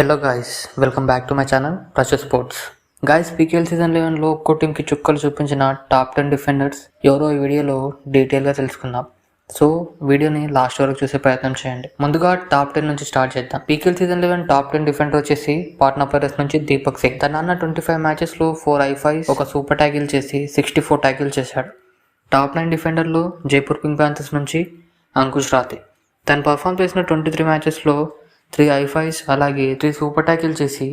Hello guys welcome back to my channel ప్రచర్ sports guys PKL season లెవెన్లో ఒక్కో టీంకి చుక్కలు చూపించిన టాప్ టెన్ డిఫెండర్స్ ఎవరో ఈ వీడియోలో డీటెయిల్గా తెలుసుకుందాం. సో వీడియోని లాస్ట్ వరకు చూసే ప్రయత్నం చేయండి. ముందుగా టాప్ టెన్ నుంచి స్టార్ట్ చేద్దాం. PKL season eleven top ten defender వచ్చేసి పాట్నా పైరస్ నుంచి దీపక్ సింగ్ తన అన్న ట్వంటీ ఫైవ్ మ్యాచెస్లో ఫోర్ ఐ ఫైవ్ ఒక సూపర్ ట్యాకిల్ చేసి సిక్స్టీ ఫోర్ ట్యాకిల్ చేశాడు. టాప్ నైన్ డిఫెండర్లో జైపూర్ పింక్ ప్యాంథర్స్ నుంచి అంకుష్ రాతి తను పర్ఫామ్ చేసిన ట్వంటీ త్రీ మ్యాచెస్లో త్రీ ఐఫైస్ అలాగే త్రీ సూపర్ ట్యాకిల్ చేసి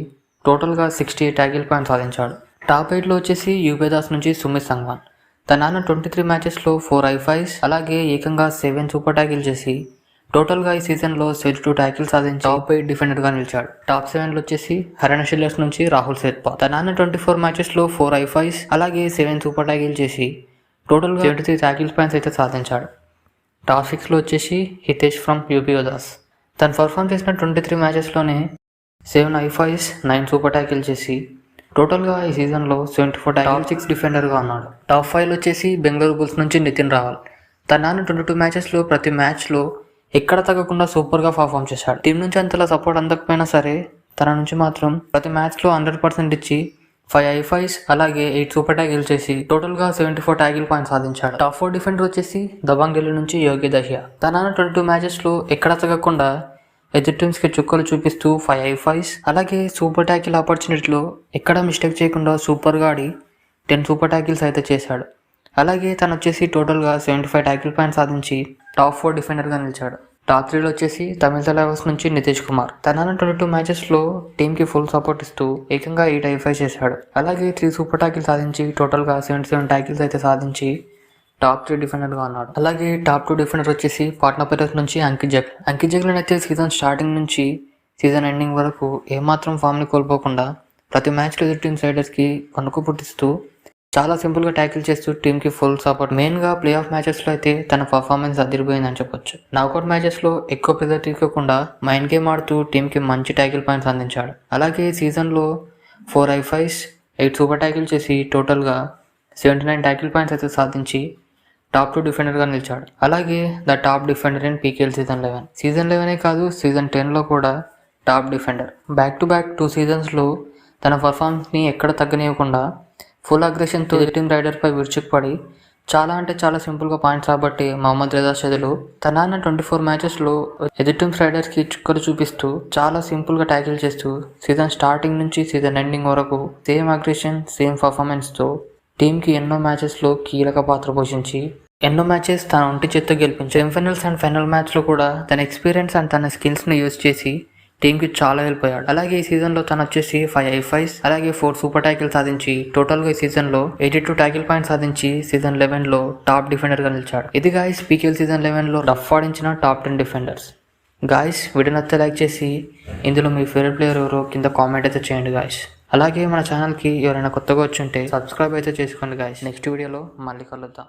టోటల్గా సిక్స్టీ ఎయిట్ ట్యాకిల్ పాయింట్ సాధించాడు. టాప్ ఎయిట్లో వచ్చేసి యూబేదాస్ నుంచి సుమిత్ సంగ్వాన్ తన నాన్న ట్వంటీ త్రీ మ్యాచెస్లో ఫోర్ ఐఫైస్ అలాగే ఏకంగా సెవెన్ సూపర్ ట్యాకిల్ చేసి టోటల్గా ఈ సీజన్లో సెవెంటీ టూ ట్యాకిల్ సాధించి టాప్ ఎయిట్ డిఫెండర్గా నిలిచాడు. టాప్ సెవెన్లో వచ్చేసి హరణ షిల్లర్స్ నుంచి రాహుల్ సేత్పా తన నాన్న ట్వంటీ ఫోర్ మ్యాచెస్లో ఫోర్ ఐఫైస్ అలాగే సెవెన్ సూపర్ ట్యాకిల్ చేసి టోటల్గా సెవెంటీ త్రీ ట్యాకిల్ పాయింట్స్ అయితే సాధించాడు. టాప్ సిక్స్లో వచ్చేసి హితేష్ ఫ్రమ్ యూపీ యోదాస్ తను పర్ఫామ్ చేసిన twenty three మ్యాచెస్లోనే seven high fives nine super tackle చేసి టోటల్గా ఈ సీజన్లో సెవెంటీ ఫోర్ టాప్ సిక్స్ డిఫెండర్గా ఉన్నాడు. టాప్ ఫైవ్ వచ్చేసి బెంగళూరు బుల్స్ నుంచి నితిన్ రావల్ తన నాన్న ట్వంటీ టూ మ్యాచెస్లో ప్రతి మ్యాచ్లో ఎక్కడ తగ్గకుండా సూపర్గా పర్ఫామ్ చేశాడు. టీం నుంచి అంతలా సపోర్ట్ అందకపోయినా సరే తన నుంచి మాత్రం ప్రతి మ్యాచ్లో హండ్రెడ్ పర్సెంట్ ఇచ్చి ఫైవ్ ఐఫైస్ అలాగే ఎయిట్ సూపర్ ట్యాగిల్ చేసి టోటల్గా సెవెంటీ ఫోర్ ట్యాగిల్ పాయింట్ సాధించాడు. టాప్ ఫోర్ డిఫెండర్ వచ్చేసి దబాంగెల్లి నుంచి యోగి దహియా తన ట్వంటీ టూ మ్యాచెస్లో ఎక్కడ తగ్గకుండా ఎదురు టీమ్స్కి చుక్కలు చూపిస్తూ ఫైవ్ ఐ ఫైవ్స్. అలాగే సూపర్ ట్యాకిల్ ఆపర్చునిటీలో ఎక్కడ మిస్టేక్ చేయకుండా సూపర్గా ఆడి టెన్ సూపర్ ట్యాకిల్స్ అయితే చేశాడు. అలాగే తను వచ్చేసి టోటల్గా సెవెంటీ ఫైవ్ ట్యాకిల్ పాయింట్ సాధించి టాప్ ఫోర్ డిఫెండర్గా నిలిచాడు. టాప్ త్రీలో వచ్చేసి తమిళ తలవాస్ నుంచి నితీష్ కుమార్. తన ట్వంటీ టూ మ్యాచెస్లో టీంకి ఫుల్ సపోర్ట్ ఇస్తూ ఏకంగా ఎయిట్ ఐ ఫైవ్ చేశాడు. అలాగే త్రీ సూపర్ ట్యాకిల్ సాధించి టోటల్గా సెవెంటీ సెవెన్ ట్యాకిల్స్ అయితే సాధించి టాప్ త్రీ డిఫెండర్గా ఉన్నాడు. అలాగే టాప్ టూ డిఫెండర్ వచ్చేసి పాట్నా పైరస్ నుంచి అంకిత్ జగ్ అంకిత్ జగ్లన్ అయితే సీజన్ స్టార్టింగ్ నుంచి సీజన్ ఎండింగ్ వరకు ఏమాత్రం ఫామ్ని కోల్పోకుండా ప్రతి మ్యాచ్లో ఎదురు టీమ్ సైడర్స్కి వణుకు పుట్టిస్తూ చాలా సింపుల్గా ట్యాకిల్ చేస్తూ టీంకి ఫుల్ సపోర్ట్. మెయిన్గా ప్లే ఆఫ్ మ్యాచెస్లో అయితే తన పర్ఫార్మెన్స్ అదిరిపోయిందని చెప్పొచ్చు. నాకౌట్ మ్యాచెస్లో ఎక్కువ ప్రెజర్ తీసుకోకుండా మైండ్ గేమ్ ఆడుతూ టీంకి మంచి ట్యాకిల్ పాయింట్స్ అందించాడు. అలాగే సీజన్లో four high fives eight super tackle చేసి టోటల్గా సెవెంటీ నైన్ ట్యాకిల్ పాయింట్స్ అయితే సాధించి టాప్ టూ డిఫెండర్గా నిలిచాడు. అలాగే the top defender in PKL season eleven. Season లెవెనే కాదు సీజన్ టెన్లో కూడా top defender. Back to back two సీజన్స్లో తన పర్ఫార్మెన్స్ని ఎక్కడ తగ్గనివ్వకుండా ఫుల్ అగ్రెషన్తో టీమ్ రైడర్పై విరుచుకుపడి చాలా అంటే చాలా సింపుల్గా పాయింట్స్ రాబట్టి మహమ్మద్ రిజా చదువులు తన ట్వంటీ ఫోర్ మ్యాచెస్లో ఎదురు రైడర్స్కి చుక్కలు చూపిస్తూ చాలా సింపుల్గా ట్యాకిల్ చేస్తూ సీజన్ స్టార్టింగ్ నుంచి సీజన్ ఎండింగ్ వరకు సేమ్ అగ్రెషన్ సేమ్ పర్ఫార్మెన్స్తో టీంకి ఎన్నో మ్యాచెస్లో కీలక పాత్ర పోషించి ఎన్నో మ్యాచెస్ తన ఒంటి చేత్తో గెలిపించి సెమీఫైనల్స్ అండ్ ఫైనల్ మ్యాచ్లో కూడా తన ఎక్స్పీరియన్స్ అండ్ తన స్కిల్స్ని యూజ్ చేసి టీంకి చాలా హెల్ప్ అయ్యాడు. అలాగే ఈ సీజన్లో తను వచ్చేసి ఫైవ్ ఐఫైస్ అలాగే ఫోర్ సూపర్ ట్యాకిల్ సాధించి టోటల్గా ఈ సీజన్లో ఎయిటీ టూ ట్యాకిల్ పాయింట్ సాధించి సీజన్ లెవెన్లో టాప్ డిఫెండర్గా నిలిచాడు. ఇది గాయస్ పీకేఎల్ సీజన్ లెవెన్లో rough ఆడించిన top ten defenders guys video like చేసి ఇందులో మీ ఫేవరెట్ ప్లేయర్ ఎవరో కింద కామెంట్ అయితే చేయండి గాయస్ అలాగే మన ఛానల్కి ఎవరైనా కొత్తగా వచ్చి ఉంటే సబ్స్క్రైబ్ అయితే చేసుకోండి గాయస్ నెక్స్ట్ వీడియోలో మళ్ళీ కలుద్దాం.